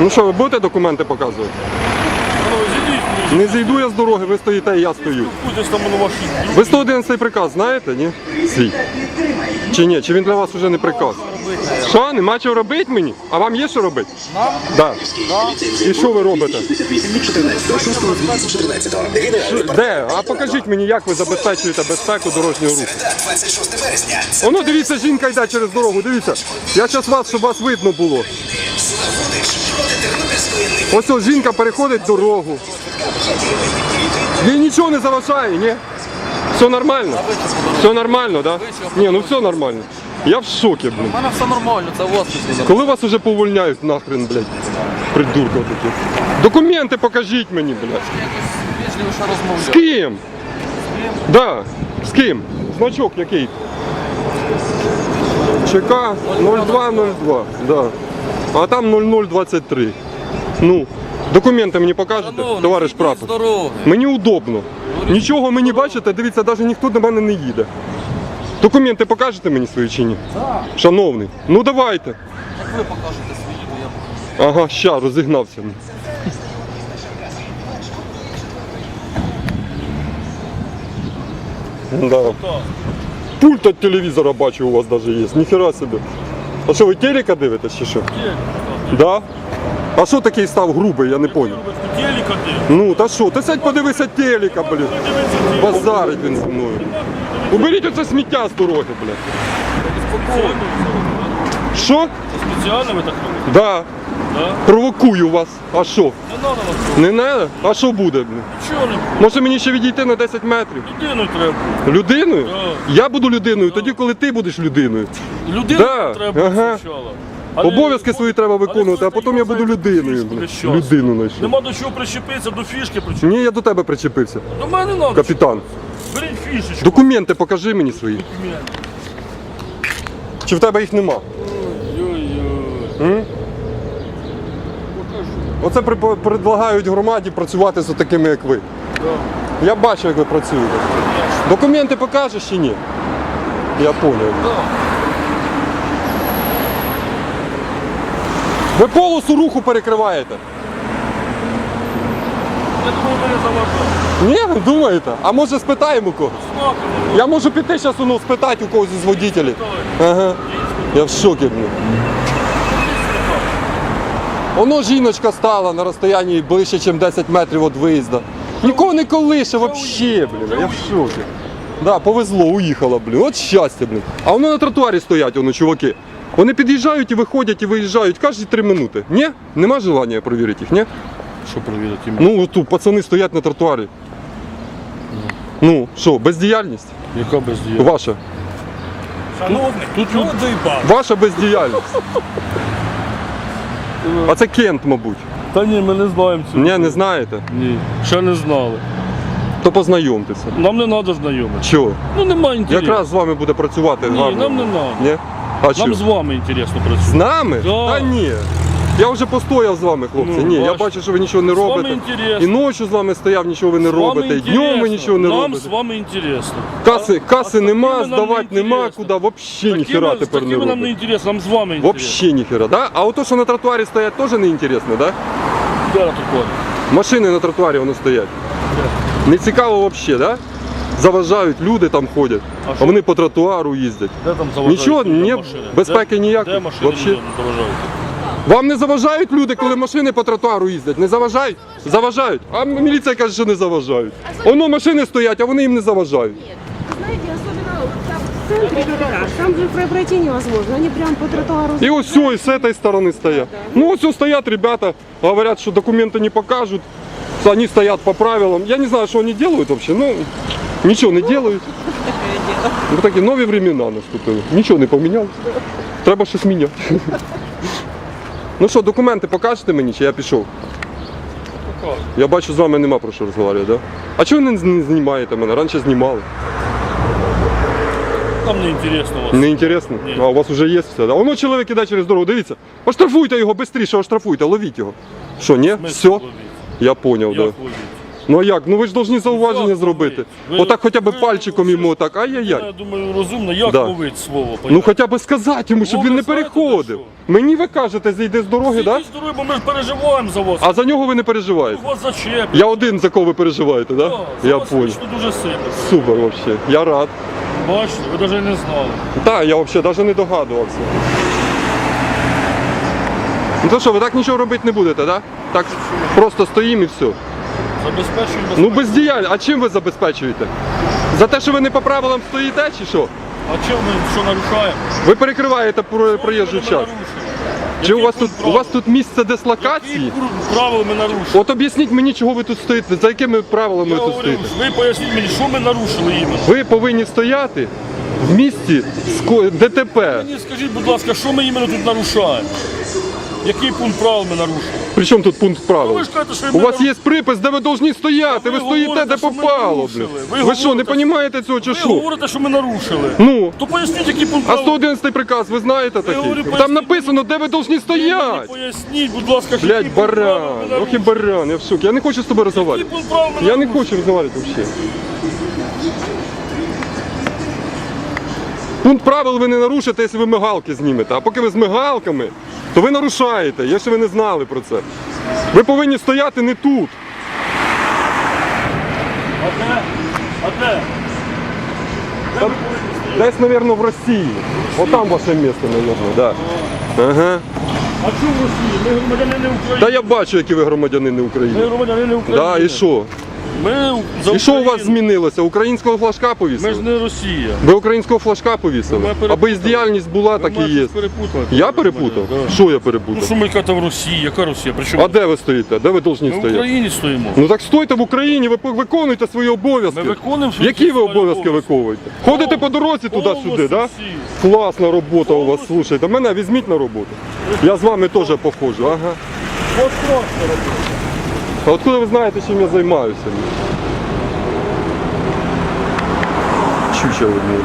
Ну що, ви будете документи показувати? Не зійду я з дороги, ви стоїте і я стою. Ви 111 приказ знаєте, ні? Свій. Чи ні? Чи він для вас вже не приказ? Що, нема чого робити мені? А вам є що робити? Да. І що ви робите? Де? А покажіть мені, як ви забезпечуєте безпеку дорожнього руху. 26 вересня. Воно дивіться, жінка йде через дорогу, дивіться. Я зараз вас, щоб вас видно було. Ось ось жінка переходить дорогу. Їй нічого не заважає, ні? Все нормально? Все нормально, так? Да? Ні, ну все нормально. Я в шокі, блін. У мене все нормально, це вас. Коли вас уже повольняють нахрен, блядь? Придурка такі. Документи покажіть мені, блядь. З ким? Да. З ким? Значок який? ЧК 0202, да. А там 0023. Ну, документи мені покажете, Шановний, товариш прапор? з дороги. Мені удобно. Нічого мені бачите, дивіться, навіть ніхто до мене не їде. Документи покажете мені свої чи ні? Так. Шановний, ну давайте. Як ви покажете свої, то я Ага, ща, розігнався. Да. Пульт від телевізора бачу у вас навіть є. Ніхера собі. А що, ви телека дивитесь чи що? Да? А що такий став грубий, я не телека ти. Ну, та що? Та сядь подивися телека, блін. Базарить він зі мною. Уберіть оце сміття з дороги, блядь. Що? Спеціально ви так робите? Да. Да? Провокую вас. А що? Не треба вас. Не треба? А що буде, блін? Чого не Може мені ще відійти на 10 метрів? людину треба? Людиною? Да. Я буду людиною тоді, коли ти будеш людиною. Людину Да, треба ага. спочатку. Обов'язки свої треба виконувати, а потім я буду людиною. блін. Людину знайшов. Нема до чого причепитися, до фішки причепитися. Ні, я до тебе причепився. До мене треба. Капітан. Беріть фішечку. Документи покажи мені свої. Чи в тебе їх нема? Ой-ой. М? Оце при- предлагають громаді працювати з такими, як ви. Я бачу, як ви працюєте. Документи покажеш чи ні? Я поняв. Ви полосу руху перекриваєте. Я думаю, мене заважає. Ні, ви думаєте? А може спитаємо когось? Я можу піти зараз ну, спитати у когось із водителів. Ага. Я в шокі, блін. Воно жіночка стала на розстоянні ближче, ніж 10 метрів від виїзду. Нікого не колише взагалі, блін. Я в шокі. Да, повезло, уїхала, блін. От щастя, блін. А воно на тротуарі стоять, воно, чуваки. Вони під'їжджають і виходять і виїжджають кожні 3 минути. Ні? Нема желання перевірити їх, ні? Що перевірити? Ну, тут пацани стоять на тротуарі. Ну, що, бездіяльність? Яка бездіяльність? Ваша. Шановний, тут люди Ваша бездіяльність. А це Кент, мабуть. Та ні, ми не знаємо цього. Ні, не знаєте. Ні, ще не знали. То познайомтеся. Нам не треба знайомити. Чого? Ну немає інтересу. Якраз з вами буде працювати Ні, гарно. нам не треба. Ні? А Нам що? з вами інтересно З працювати. нами? Да. Та ні. Я вже постояв з вами, хлопці. Ну, ні, я бач. бачу, що ви нічого не З вами робите. інтересно. І ночі з вами стояв, нічого ви не З вами робите. І днем ви інтересно. нічого не Нам робите. з вами інтересно. Каси, А- каси а нема, такими нам здавати не нема, інтересно. куди взагалі ніхера Такими- з тепер не такими нам не робите. інтересно, нам з вами інтересно. Взагалі ніхера, да? А ото, що на тротуарі стоять, теж не інтересно, да? Де на тротуарі? Машини на тротуарі воно стоять. Не цікаво взагалі, да? Заважають, люди там ходять, А а, вони по тротуару їздять. Де там заважають Нічого, ні, машини? безпеки де, ніякої. Де машини Вообще. людям заважають? Вам не заважають люди, коли машини по тротуару їздять? Не заважають? Заважають. А міліція каже, що не заважають. Воно машини стоять, а вони їм не заважають. Центре гараж, там же пройти невозможно. Они прям по тротуару. І ось все, і з цієї сторони стоять. Ну ось все стоять ребята, говорят, що документи не покажуть. Они стоят по правилам. Я не знаю, что они делают вообще. Ну, ничего не делают. Ну, такі нові времена наступили. Нічого не помінялось. Треба щось міняти. Ну що, документи покажете мені, чи я пішов? Я бачу, з вами нема про що розмовляти, да? А чого ви не знімаєте мене? Раніше знімали. Нам не інтересно вас. Не інтересно? Ні. А у вас вже є все. Да? Воно чоловік іде через дорогу, дивіться. Оштрафуйте його швидше, оштрафуйте, ловіть його. Що, ні? Все? ловіть? Я поняв, Як да. ловіть? Ну а як? Ну ви ж повинні зауваження зробити. ви- Отак хоча б ви- пальчиком йому так, Я ай-яй-яй. думаю, розумно, як Да. ловить слово. Ну хоча б сказати йому, щоб Ну, він ви не знаєте, переходив. Мені ви кажете, зійди з дороги, так? Сидіть здорові, бо ми ж переживаємо за вас. А за нього ви не переживаєте. Вас зачеплять. Я один за кого ви переживаєте, так? Да, за Я вас понял. лично дуже сильно. Супер вообще. Я рад. Бачите, ви навіть не знали. Так, я взагалі навіть не догадувався. Ну то що, ви так нічого робити не будете, так? Так просто стоїмо і все. Забезпечуємо Ну безпеку. бездіяльність. А чим ви забезпечуєте? За те, що ви не по правилам стоїте чи що? А чим ми що нарушаємо? Ви перекриваєте про- проїжджу час. Чи у вас тут у вас тут місце дислокації? пункт правил ми нарушили? От об'ясніть мені, чого ви тут стоїте, за якими правилами Я ви тут говорю, стоїте. ви поясніть мені, що ми нарушили іменно. Ви повинні стояти в місті ско- ДТП. Мені скажіть, будь ласка, що ми іменно тут нарушаємо? Який пункт правил ми нарушили? Причому тут пункт правил? Ну, ви ж кажете, що У вас є припис, де ви повинні стояти. Ви Ви стоїте, говорите, де що ми попало. нарушили. Ви Ви що, не говорите, розумієте цього чи Ви що? говорите, що ми нарушили. Ну, То поясніть, який пункт а правил. 111 приказ, ви знаєте такий? говорю, Там поясніть написано, де ви повинні Мені стояти. Поясніть, будь ласка, що Блять, баран, ох і баран, я в шокі. Я не хочу з тобою Який розмовляти. пункт правил ми Я не нарушили? хочу розмовляти взагалі. Пункт правил ви не нарушите, якщо ви мигалки знімете. А поки ви з мигалками, то ви нарушаєте, якщо ви не знали про це. Ви повинні стояти не тут. Де? А де? Ви повинні стояти? Десь, мабуть, в Росії. Отам ваше місце, мабуть, да. Ага. А чому в Росії? Ми громадянини України. Та я бачу, які ви громадянини Ми України. громадянини України. Да, і що? Ми за І що у вас Україну. змінилося? Українського флажка Ми ж повісили? не Росія. Ви українського флажка повісили? Мене А перепутали. бездіяльність була, так і є. щось. Я перепутав? Да. Що я Ну перепутав? що ми кажете в Росії? Яка Росія? Причому А де ви стоїте? Де ви повинні ми в стояти? Україні стоїмо. Ну так стойте в Україні, ви по- виконуйте свої обов'язки. Ми виконуємо свої Які ви свої обов'язки обов'язки. виконуєте? Ходите по дорозі туди-сюди? Да? Класна робота у вас, слушайте. Мене візьміть на роботу. Я з вами теж походжу, ага. От просто робити. А откуда ви знаєте, чим я займаюся? Чуча одні.